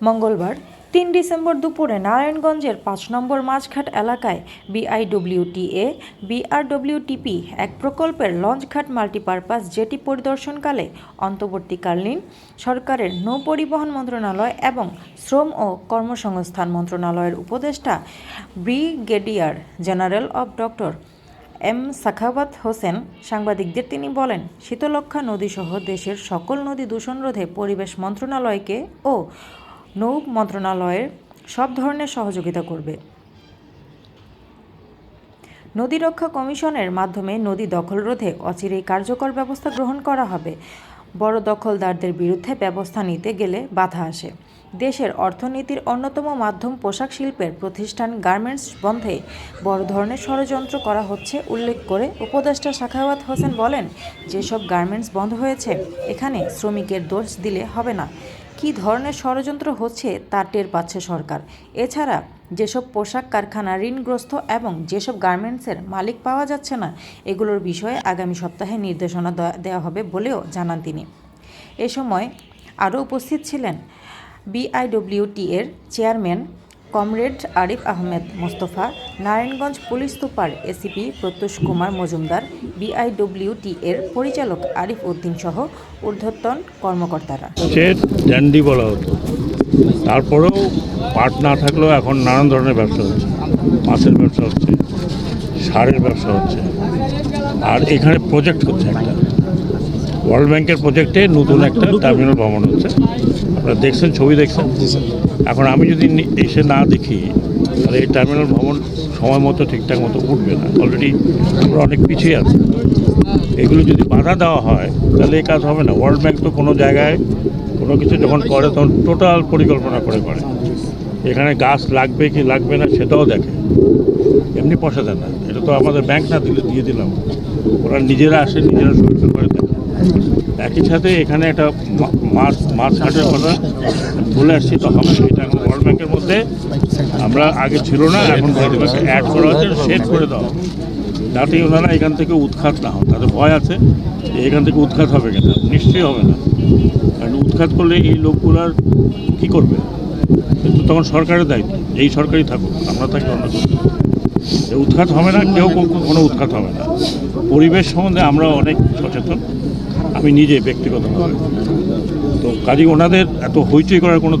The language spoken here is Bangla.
মঙ্গলবার, তিন ডিসেম্বর দুপুরে নারায়ণগঞ্জের পাঁচ নম্বর মাঝঘাট এলাকায় বিআইডব্লিউটিএ, বিআরডব্লিউটিপি এক প্রকল্পের লঞ্চঘাট মাল্টিপারপাস জেটি পরিদর্শনকালে অন্তর্বর্তীকালীন সরকারের নৌ পরিবহন মন্ত্রণালয় এবং শ্রম ও কর্মসংস্থান মন্ত্রণালয়ের উপদেষ্টা ব্রিগেডিয়ার জেনারেল অব ডক্টর এম সাখাওয়াত হোসেন সাংবাদিকদের তিনি বলেন শীতলক্ষা নদীসহ দেশের সকল নদী দূষণ রোধে পরিবেশ মন্ত্রণালয়কে ও নৌ মন্ত্রণালয়ের সব ধরনের সহযোগিতা করবে। নদী রক্ষা কমিশনের মাধ্যমে নদী দখল রোধে অচিরেই কার্যকর ব্যবস্থা গ্রহণ করা হবে। বড় দখলদারদের বিরুদ্ধে ব্যবস্থা নিতে গেলে বাধা আসে। দেশের অর্থনীতির অন্যতম মাধ্যম পোশাক শিল্পের প্রতিষ্ঠান গার্মেন্টস বন্ধে বড় ধরনের ষড়যন্ত্র করা হচ্ছে উল্লেখ করে উপদেষ্টা সাখাওয়াত হোসেন বলেন, যেসব গার্মেন্টস বন্ধ হয়েছে, এখানে শ্রমিকের দোষ দিলে হবে না। কী ধরনের ষড়যন্ত্র হচ্ছে তা টের পাচ্ছে সরকার। এছাড়া যেসব পোশাক কারখানা ঋণগ্রস্ত এবং যেসব গার্মেন্টসের মালিক পাওয়া যাচ্ছে না, এগুলোর বিষয়ে আগামী সপ্তাহে নির্দেশনা দেওয়া- হবে বলেও জানান তিনি। এ সময় আরও উপস্থিত ছিলেন বিআইডব্লিউটি এর chairman comrade Arif Ahmed Mostafa Narayanganj police super ACP Pratyush Kumar Majumdar BIWT এর পরিচালক আরিফ উদ্দিন সহ ঊর্ধ্বতন কর্মকর্তারা। ড্যান্ডি বলা হতো। তারপরেও পাট না থাকলেও এখন নানান ধরনের ব্যবসা হচ্ছে। মাছের ব্যবসা হচ্ছে সারের ব্যবসা হচ্ছে। আর এখানে প্রজেক্ট হচ্ছে একটা। ওয়ার্ল্ড ব্যাংকের প্রজেক্টে নতুন একটা টার্মিনাল ভবন হচ্ছে। আপনারা দেখছেন ছবি দেখছেন? এখন আমি যদি এসে না দেখি, তাহলে এই টার্মিনাল ভবন সময় মতো ঠিকঠাক মতো উঠবে না। অলরেডি আমরা অনেক পিছিয়ে আছি। এগুলো যদি বাধা দেওয়া হয়, তাহলে এই কাজ হবে না। ওয়ার্ল্ড ব্যাংক তো কোনো জায়গায় কোনো কিছু যখন করে, তখন টোটাল পরিকল্পনা করে করে। এখানে গাছ লাগবে কি লাগবে না সেটাও দেখে। এমনি পয়সা দেয় না। এটা তো আমাদের ব্যাংক না দিলে দিয়ে দিলাম। ওরা নিজেরা আসে, নিজেরা সুরক্ষা করে দেখে একই সাথে এখানে একটা মাছ মাছ ঘাটের কথা বলে আসছি, তখন এটা এখন ওয়ার্ল্ড ব্যাংকের মধ্যে আমরা আগে ছিল না, এখন ওয়ার্ল্ড ব্যাংকে অ্যাড করা হচ্ছে সেট করে দেওয়া। যাতে ওনারা এখান থেকে উৎখাত না হয় তাদের ভয় আছে যে এখান থেকে উৎখাত হবে কিনা, নিশ্চয়ই হবে না কারণ উৎখাত করলে এই লোকগুলার কী করবে কিন্তু তখন সরকারের দায়িত্ব, এই সরকারই থাকুক, আমরা থাকি অন্য উৎখাত হবে না, কেউ কোনো উৎখাত হবে না। পরিবেশ সম্বন্ধে আমরা অনেক সচেতন, আমি নিজে ব্যক্তিগতভাবে। তো কাজে ওনাদের এত হইচই করার কোনো